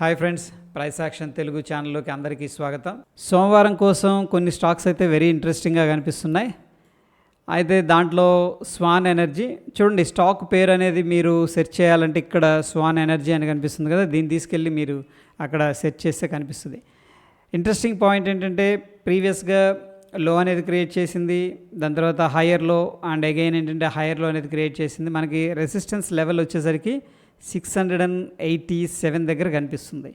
Hi friends price action Telugu ఛానల్లోకి అందరికీ స్వాగతం. సోమవారం కోసం కొన్ని స్టాక్స్ అయితే వెరీ ఇంట్రెస్టింగ్గా కనిపిస్తున్నాయి. అయితే దాంట్లో స్వాన్ ఎనర్జీ చూడండి స్టాక్ పేరు అనేది మీరు సెర్చ్ చేయాలంటే ఇక్కడ స్వాన్ ఎనర్జీ అని కనిపిస్తుంది కదా దీన్ని తీసుకెళ్ళి మీరు అక్కడ సెర్చ్ చేస్తే కనిపిస్తుంది. ఇంట్రెస్టింగ్ పాయింట్ ఏంటంటే ప్రీవియస్గా లో అనేది క్రియేట్ చేసింది దాని తర్వాత హయ్యర్లో అండ్ అగైన్ ఏంటంటే హయ్యర్లో అనేది క్రియేట్ చేసింది. మనకి రెసిస్టెన్స్ లెవెల్ వచ్చేసరికి six hundred and eighty seven దగ్గర కనిపిస్తుంది.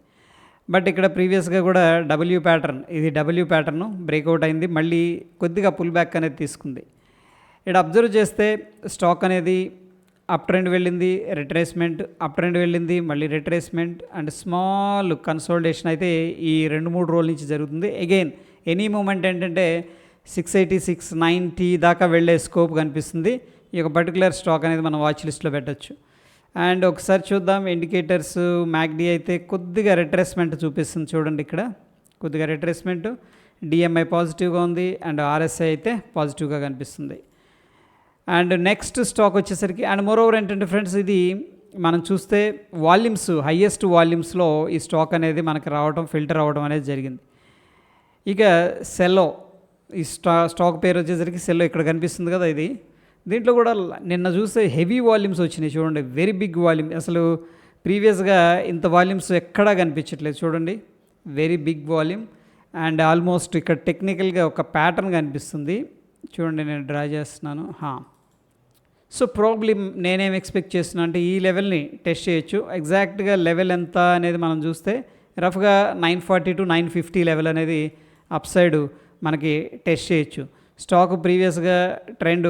బట్ ఇక్కడ ప్రీవియస్గా కూడా డబ్ల్యూ ప్యాటర్న్ ఇది డబ్ల్యూ ప్యాటర్న్ బ్రేక్అవుట్ అయింది. మళ్ళీ కొద్దిగా పుల్ బ్యాక్ అనేది తీసుకుంది. ఇక్కడ అబ్జర్వ్ చేస్తే స్టాక్ అనేది అప్ ట్రెండ్ వెళ్ళింది రిట్రేస్మెంట్ అప్ ట్రెండ్ వెళ్ళింది మళ్ళీ రిట్రేస్మెంట్ అండ్ స్మాల్ కన్సోల్టేషన్ అయితే ఈ రెండు మూడు రోజుల నుంచి జరుగుతుంది. అగైన్ ఎనీ మూమెంట్ ఏంటంటే సిక్స్ ఎయిటీ సిక్స్ నైంటీ దాకా వెళ్ళే స్కోప్ కనిపిస్తుంది. ఈ యొక్క పర్టికులర్ స్టాక్ అనేది మనం వాచ్ లిస్ట్లో పెట్టచ్చు. అండ్ ఒకసారి చూద్దాం ఇండికేటర్స్ మ్యాక్డీ అయితే కొద్దిగా రిట్రేస్మెంట్ చూపిస్తుంది చూడండి ఇక్కడ. కొద్దిగా రిట్రేస్మెంట్. డిఎంఐ పాజిటివ్గా ఉంది అండ్ ఆర్ఎస్ఐ అయితే పాజిటివ్గా కనిపిస్తుంది. అండ్ నెక్స్ట్ స్టాక్ వచ్చేసరికి అండ్ మోరోవర్ ఏంటంటే ఫ్రెండ్స్ ఇది మనం చూస్తే వాల్యూమ్స్ హయ్యెస్ట్ వాల్యూమ్స్లో ఈ స్టాక్ అనేది మనకు రావడం ఫిల్టర్ అవ్వడం అనేది జరిగింది. ఇక సెల్లో ఈ స్టా స్టాక్ పేరు వచ్చేసరికి సెల్లో ఇక్కడ కనిపిస్తుంది కదా ఇది. దీంట్లో కూడా నిన్న చూస్తే హెవీ వాల్యూమ్స్ వచ్చినాయి చూడండి. వెరీ బిగ్ వాల్యూమ్ అసలు ప్రీవియస్గా ఇంత వాల్యూమ్స్ ఎక్కడా కనిపించట్లేదు చూడండి. Very big volume and almost ఇక్కడ టెక్నికల్గా ఒక ప్యాటర్న్ కనిపిస్తుంది. చూడండి నేను డ్రా చేస్తున్నాను. హా. సో ప్రాబ్లమ్ నేనేం ఎక్స్పెక్ట్ చేస్తున్నా అంటే ఈ లెవెల్ని టెస్ట్ చేయొచ్చు. ఎగ్జాక్ట్గా లెవెల్ ఎంత అనేది మనం చూస్తే రఫ్గా nine forty to nine fifty level అనేది అప్ సైడ్ మనకి టెస్ట్ చేయొచ్చు. స్టాక్ ప్రీవియస్గా ట్రెండ్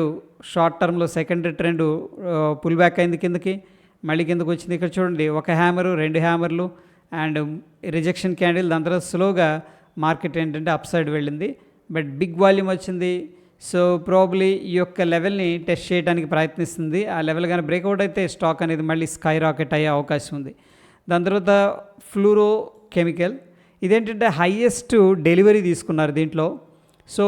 షార్ట్ టర్మ్లో సెకండ్ ట్రెండ్ పుల్ బ్యాక్ అయింది కిందకి మళ్ళీ కిందకి వచ్చింది ఇక్కడ చూడండి ఒక హ్యామరు రెండు హ్యామర్లు అండ్ రిజెక్షన్ క్యాండిల్ దాని తర్వాత స్లోగా మార్కెట్ ఏంటంటే అప్ సైడ్ వెళ్ళింది. బట్ బిగ్ వాల్యూమ్ వచ్చింది. సో ప్రాబ్లీ ఈ యొక్క లెవెల్ని టెస్ట్ చేయడానికి ప్రయత్నిస్తుంది. ఆ లెవెల్ కానీ బ్రేక్అవుట్ అయితే స్టాక్ అనేది మళ్ళీ స్కై రాకెట్ అయ్యే అవకాశం ఉంది. దాని తర్వాత ఫ్లూరో కెమికల్. ఇదేంటంటే హయ్యెస్ట్ డెలివరీ తీసుకున్నారు దీంట్లో. సో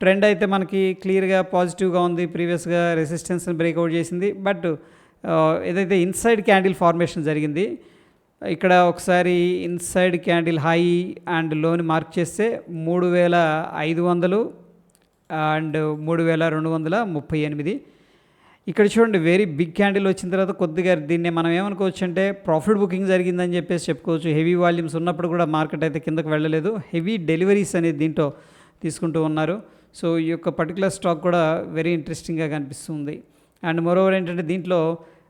ట్రెండ్ అయితే మనకి క్లియర్గా పాజిటివ్గా ఉంది ప్రీవియస్గా రెసిస్టెన్స్ని బ్రేక్అవుట్ చేసింది. బట్ ఏదైతే ఇన్సైడ్ క్యాండిల్ ఫార్మేషన్ జరిగింది ఇక్కడ ఒకసారి ఇన్సైడ్ క్యాండిల్ హై అండ్లోని మార్క్ చేస్తే మూడు వేల ఐదు వందలు అండ్ మూడు వేల రెండు వందల ముప్పై ఎనిమిది. ఇక్కడ చూడండి వెరీ బిగ్ క్యాండిల్ వచ్చిన తర్వాత కొద్దిగా దీన్ని మనం ఏమనుకోవచ్చు అంటే ప్రాఫిట్ బుకింగ్ జరిగిందని చెప్పేసి చెప్పుకోవచ్చు. హెవీ వాల్యూమ్స్ ఉన్నప్పుడు కూడా మార్కెట్ అయితే కిందకు వెళ్ళలేదు. హెవీ డెలివరీస్ అనేది దీంట్లో తీసుకుంటూ ఉన్నారు. సో ఈ యొక్క పర్టికులర్ స్టాక్ కూడా వెరీ ఇంట్రెస్టింగ్గా కనిపిస్తుంది. అండ్ మరోవర్ ఏంటంటే దీంట్లో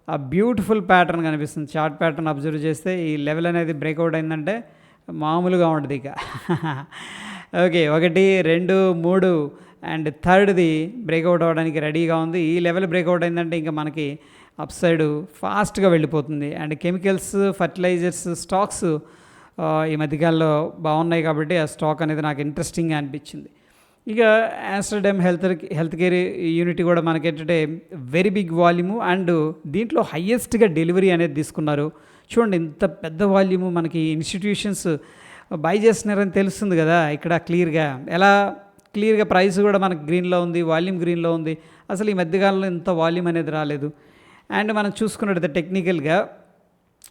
ఆ బ్యూటిఫుల్ ప్యాటర్న్ కనిపిస్తుంది. చార్ట్ ప్యాటర్న్ అబ్జర్వ్ చేస్తే ఈ లెవెల్ అనేది బ్రేక్అవుట్ అయిందంటే మామూలుగా ఉంటుంది ఇక. ఓకే ఒకటి రెండు మూడు అండ్ థర్డ్ది బ్రేక్అవుట్ అవ్వడానికి రెడీగా ఉంది. ఈ లెవెల్ బ్రేక్అవుట్ అయిందంటే ఇంకా మనకి అప్ సైడ్ ఫాస్ట్గా వెళ్ళిపోతుంది. అండ్ కెమికల్స్ ఫర్టిలైజర్స్ స్టాక్స్ ఈ మధ్యకాలంలో బాగున్నాయి కాబట్టి ఆ స్టాక్ అనేది నాకు ఇంట్రెస్టింగ్గా అనిపించింది. ఇక Aster DM health health care unit కూడా మనకేంటంటే వెరీ బిగ్ వాల్యూము అండ్ దీంట్లో హయ్యెస్ట్గా డెలివరీ అనేది తీసుకున్నారు. చూడండి ఇంత పెద్ద వాల్యూము మనకి ఇన్స్టిట్యూషన్స్ బై చేస్తున్నారని తెలుస్తుంది కదా ఇక్కడ క్లియర్గా. ఎలా క్లియర్గా ప్రైస్ కూడా మనకి గ్రీన్లో ఉంది వాల్యూమ్ గ్రీన్లో ఉంది. అసలు ఈ మధ్యకాలంలో ఇంత వాల్యూమ్ అనేది రాలేదు. అండ్ మనం చూసుకున్నట్టయితే టెక్నికల్గా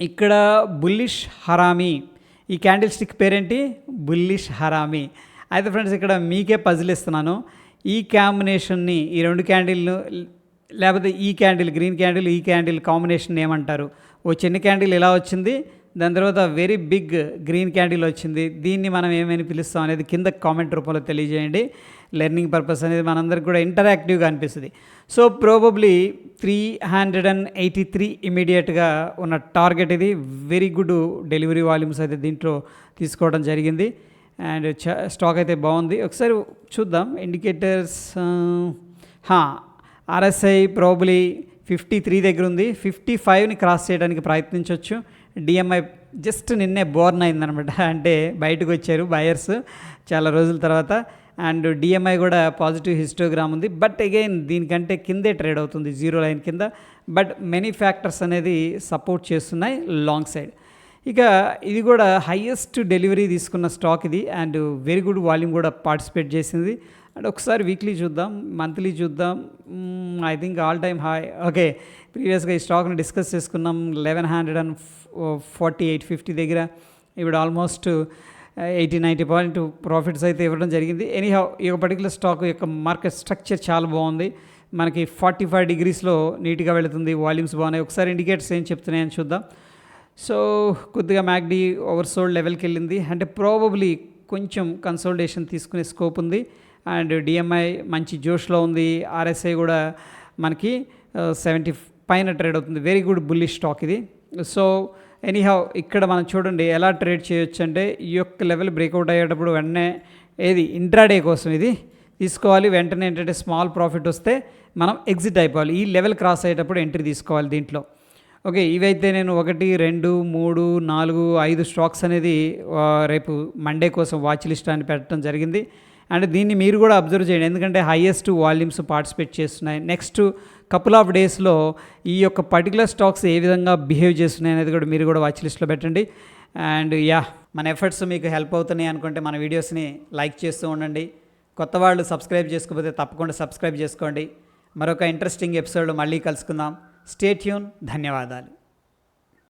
ఇక్కడ బుల్లిష్ హరామీ. ఈ క్యాండిల్ స్టిక్ పేరేంటి? Bullish harami. అయితే ఫ్రెండ్స్ ఇక్కడ మీకే పజిల్ ఇస్తున్నాను. ఈ కాంబినేషన్ని ఈ రెండు క్యాండిల్ను లేకపోతే ఈ క్యాండిల్ గ్రీన్ క్యాండిల్ ఈ క్యాండిల్ కాంబినేషన్ ఏమంటారు? ఓ చిన్న క్యాండిల్ ఇలా వచ్చింది దాని తర్వాత వెరీ బిగ్ గ్రీన్ క్యాండిల్ వచ్చింది. దీన్ని మనం ఏమని పిలుస్తాం అనేది కింద కామెంట్ రూపంలో తెలియజేయండి. లెర్నింగ్ పర్పస్ అనేది మనందరికి కూడా ఇంటరాక్టివ్గా అనిపిస్తుంది. So probably three hundred and eighty three ఇమీడియట్గా ఉన్న టార్గెట్ ఇది. వెరీ గుడ్ డెలివరీ వాల్యూమ్స్ అయితే దీంట్లో తీసుకోవడం జరిగింది. అండ్ స్టాక్ అయితే బాగుంది. ఒకసారి చూద్దాం. Indicators RSI probably fifty three దగ్గర ఉంది. ఫిఫ్టీ ఫైవ్ని క్రాస్ చేయడానికి ప్రయత్నించవచ్చు డిఎంఐ జస్ట్ నిన్నే బోర్న్ అయిందనమాట అంటే బయటకు వచ్చారు బయర్స్ చాలా రోజుల తర్వాత. అండ్ డిఎంఐ కూడా పాజిటివ్ హిస్టోగ్రామ్ ఉంది. బట్ అగైన్ దీనికంటే కిందే ట్రేడ్ అవుతుంది జీరో లైన్ కింద. బట్ మెనీ ఫ్యాక్టర్స్ అనేది సపోర్ట్ చేస్తున్నాయి లాంగ్ సైడ్ ఇక ఇది కూడా హయ్యెస్ట్ డెలివరీ తీసుకున్న స్టాక్ ఇది అండ్ వెరీ గుడ్ వాల్యూమ్ కూడా పార్టిసిపేట్ చేసింది. అండ్ ఒకసారి వీక్లీ చూద్దాం మంత్లీ చూద్దాం. I think all time high okay ప్రీవియస్గా ఈ స్టాక్ని డిస్కస్ చేసుకున్నాం eleven hundred and forty eight fifty దగ్గర. ఇప్పుడు almost eighty ninety point profits అయితే ఇవ్వడం జరిగింది. ఎనీహౌ ఈ యొక్క పర్టికులర్ స్టాక్ యొక్క మార్కెట్ స్ట్రక్చర్ చాలా బాగుంది. మనకి ఫార్టీ ఫైవ్ డిగ్రీస్లో నీట్గా వెళుతుంది వాల్యూమ్స్ బాగున్నాయి. ఒకసారి ఇండికేటర్స్ ఏం చెప్తున్నాయని చూద్దాం. సో కొద్దిగా మ్యాగ్డీ ఓవర్ సోల్డ్ లెవెల్కి వెళ్ళింది. అంటే ప్రాబబ్లీ కొంచెం కన్సోల్టేషన్ తీసుకునే స్కోప్ ఉంది. అండ్ డిఎంఐ మంచి జోష్లో ఉంది. ఆర్ఎస్ఐ కూడా మనకి సెవెంటీ పైన ట్రేడ్ అవుతుంది. వెరీ గుడ్ బుల్లిష్ స్టాక్ ఇది. సో ఎనీహౌ ఇక్కడ మనం చూడండి ఎలా ట్రేడ్ చేయొచ్చు అంటే ఈ యొక్క లెవెల్ బ్రేక్అవుట్ అయ్యేటప్పుడు వెంటనే ఏది? ఇంట్రాడే కోసం ఇది తీసుకోవాలి. వెంటనే ఏంటంటే స్మాల్ ప్రాఫిట్ వస్తే మనం ఎగ్జిట్ అయిపోవాలి. ఈ లెవెల్ క్రాస్ అయ్యేటప్పుడు ఎంట్రీ తీసుకోవాలి దీంట్లో. ఓకే ఇవైతే నేను ఒకటి రెండు మూడు నాలుగు ఐదు స్టాక్స్ అనేది రేపు మండే కోసం వాచ్ లిస్ట్ అని పెట్టడం జరిగింది. అండ్ దీన్ని మీరు కూడా అబ్జర్వ్ చేయండి. ఎందుకంటే హైయెస్ట్ వాల్యూమ్స్ పార్టిసిపేట్ చేస్తున్నాయి. నెక్స్ట్ కపుల్ ఆఫ్ డేస్లో ఈ యొక్క పర్టికులర్ స్టాక్స్ ఏ విధంగా బిహేవ్ చేస్తున్నాయి అనేది కూడా మీరు కూడా వాచ్ లిస్ట్లో పెట్టండి. అండ్ యా మన ఎఫర్ట్స్ మీకు హెల్ప్ అవుతున్నాయి అనుకుంటే మన వీడియోస్ని లైక్ చేస్తూ ఉండండి. కొత్త వాళ్ళు సబ్స్క్రైబ్ చేసుకోకపోతే తప్పకుండా సబ్స్క్రైబ్ చేసుకోండి. మరొక ఇంట్రెస్టింగ్ ఎపిసోడ్ మళ్ళీ కలుసుకుందాం. స్టే ట్యూన్ ధన్యవాదాలు